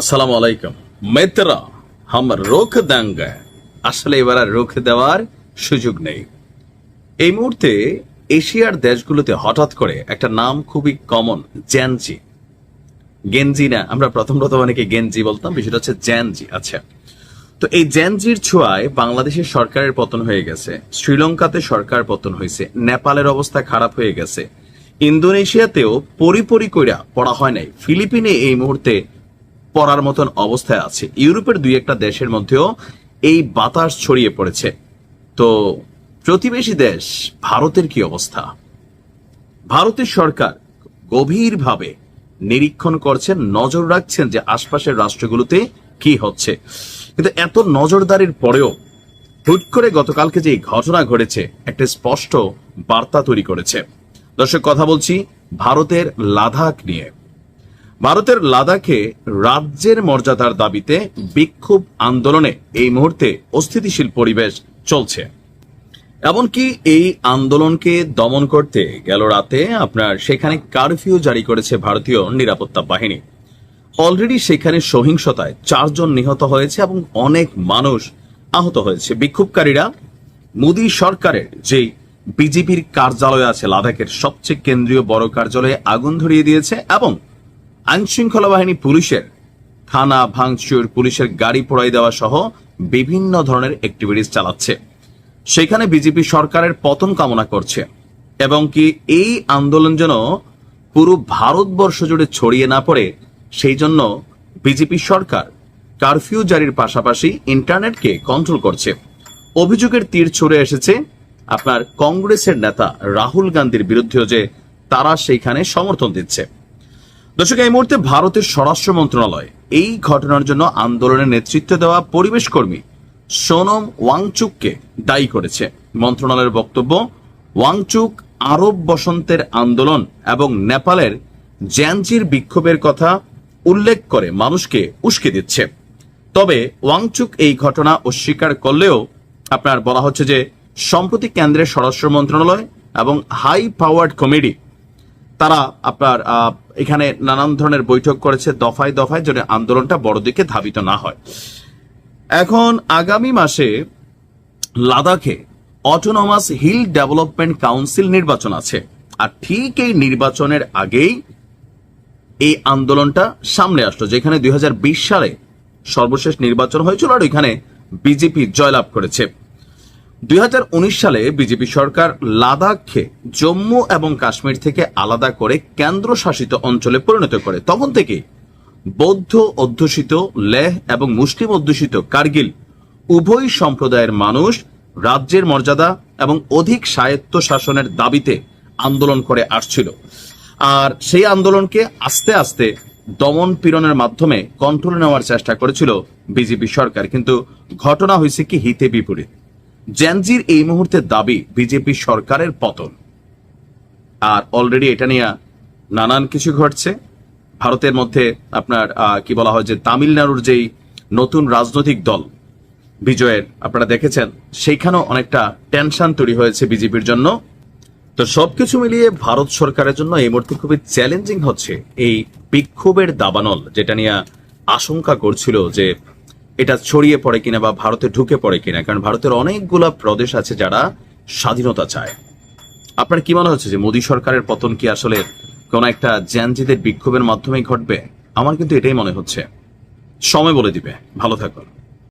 আসসালামু আলাইকুম। মিত্রা হাম রোখ দেঙ্গে। আসলে এবার আর রোখ দেওয়ার সুযোগ নেই। এই মুহূর্তে এশিয়ার দেশগুলোতে হঠাৎ করে একটা নাম খুবই কমন জ্যানজি গেঞ্জি না, আমরা প্রথম প্রথম অনেকে গেঞ্জি বলতাম, বিষয়টা হচ্ছে জ্যানজি আচ্ছা তো এই জ্যানজির ছোঁয়ায় বাংলাদেশের সরকারের পতন হয়ে গেছে, শ্রীলঙ্কাতে সরকার পতন হয়েছে, নেপালের অবস্থা খারাপ হয়ে গেছে, ইন্দোনেশিয়াতেও পরিপরি কইরা পড়া হয় নাই। ফিলিপিনে এই মুহূর্তে পড়ার মতন অবস্থায় আছে। ইউরোপের দুই একটা দেশের মধ্যেও এই বাতাস ছড়িয়ে পড়েছে। তো প্রতিবেশী দেশ, ভারতের কি অবস্থা? ভারতের সরকার গভীরভাবে নিরীক্ষণ করছেন, নজর রাখছেন যে আশপাশের রাষ্ট্রগুলোতে কি হচ্ছে। কিন্তু এত নজরদারির পরেও হুট করে গতকালকে যে ঘটনা ঘটেছে, একটা স্পষ্ট বার্তা তৈরি করেছে। দর্শক, কথা বলছি ভারতের লাদাখ নিয়ে। ভারতের লাদাখে রাজ্যের মর্যাদার দাবিতে বিক্ষোভ আন্দোলনে এই মুহূর্তে অস্থিতিশীল পরিবেশ চলছে। এমনকি এই আন্দোলনকে দমন করতে গেল রাতে আপনার সেখানে কারফিউ জারি করেছে ভারতীয় নিরাপত্তা বাহিনী। অলরেডি সেখানে সহিংসতায় চারজন নিহত হয়েছে এবং অনেক মানুষ আহত হয়েছে। বিক্ষোভকারীরা মোদী সরকারের যে বিজেপির কার্যালয় আছে, লাদাখের সবচেয়ে কেন্দ্রীয় বড় কার্যালয়ে আগুন ধরিয়ে দিয়েছে এবং আইন শৃঙ্খলা বাহিনী পুলিশের থানা, ভাঙচুর, পুলিশের গাড়ি পোড়াই দেওয়া সহ বিভিন্ন ধরনের অ্যাক্টিভিটিস চালাচ্ছে। সেখানে বিজেপি সরকারের পতন কামনা করছে এবং কি এই আন্দোলন যেন পুরো ভারতবর্ষ জুড়ে ছড়িয়ে না পড়ে, সেই জন্য বিজেপি সরকার কারফিউ জারির পাশাপাশি ইন্টারনেটকে কন্ট্রোল করছে। অভিযোগের তীর ছড়ে এসেছে আপনার কংগ্রেসের নেতা রাহুল গান্ধীর বিরুদ্ধেও যে তারা সেইখানে সমর্থন দিচ্ছে। দর্শক, এই মুহূর্তে ভারতের স্বরাষ্ট্র মন্ত্রণালয় এই ঘটনার জন্য আন্দোলনের নেতৃত্ব দেওয়া পরিবেশ কর্মী সোনম ওয়াংচুককে দায়ী করেছে। মন্ত্রণালয়ের বক্তব্য, ওয়াংচুক আরব বসন্তের আন্দোলন এবং নেপালের জ্যানজির বিক্ষোভের কথা উল্লেখ করে মানুষকে উস্কে দিচ্ছে। তবে ওয়াংচুক এই ঘটনা অস্বীকার করলেও আপনার বলা হচ্ছে যে, সম্প্রতি কেন্দ্রের স্বরাষ্ট্র মন্ত্রণালয় এবং হাই পাওয়ার্ড কমিটি তারা আপনার এখানে নানান ধরনের বৈঠক করেছে দফায় দফায় যেন আন্দোলনটা বড় দিকে ধাবিত না হয়। এখন আগামী মাসে লাদাখে অটোনমাস হিল ডেভেলপমেন্ট কাউন্সিল নির্বাচন আছে। আর ঠিক এই নির্বাচনের আগেই এই আন্দোলনটা সামনে আসলো, যেখানে দুই হাজার বিশ সালে সর্বশেষ নির্বাচন হয়েছিল আর ওইখানে বিজেপি জয়লাভ করেছে। দুই হাজার উনিশ সালে বিজেপি সরকার লাদাখকে জম্মু এবং কাশ্মীর থেকে আলাদা করে কেন্দ্রশাসিত অঞ্চলে পরিণত করে। তখন থেকে বৌদ্ধ অধ্যুষিত, লেহ এবং মুসলিম অধ্যুষিত কার্গিল উভয় সম্প্রদায়ের মানুষ রাজ্যের মর্যাদা এবং অধিক স্বায়ত্ত শাসনের দাবিতে আন্দোলন করে আসছিল। আর সেই আন্দোলনকে আস্তে আস্তে দমন পীড়নের মাধ্যমে কন্ট্রোল নেওয়ার চেষ্টা করেছিল বিজেপি সরকার। কিন্তু ঘটনা হয়েছে কি হিতে বিপরীত। জ্যানজির এই মুহূর্তে দাবি বিজেপি সরকারের পতন। আর অলরেডি এটা নিয়ে নানান কিছু ঘটছে। ভারতের মধ্যে আপনার কি বলা হয় যে তামিলনাড়ুর যেই নতুন রাজনৈতিক দল বিজয়ের, আপনারা দেখেছেন, সেইখানেও অনেকটা টেনশন তৈরি হয়েছে বিজেপির জন্য। তো সবকিছু মিলিয়ে ভারত সরকারের জন্য এই মুহূর্তে খুবই চ্যালেঞ্জিং হচ্ছে এই বিক্ষোভের দাবানল, যেটা নিয়ে আশঙ্কা করছিল যে এটা ছড়িয়ে পড়ে কিনা বা ভারতে ঢুকে পড়ে কিনা, কারণ ভারতের অনেকগুলো প্রদেশ আছে যারা স্বাধীনতা চায়। আপনার কি মনে হচ্ছে যে মোদী সরকারের পতন কি আসলে কোন একটা জ্যানজিদের বিক্ষোভের মাধ্যমেই ঘটবে? আমার কিন্তু এটাই মনে হচ্ছে। সময় বলে দিবে। ভালো থাকুন।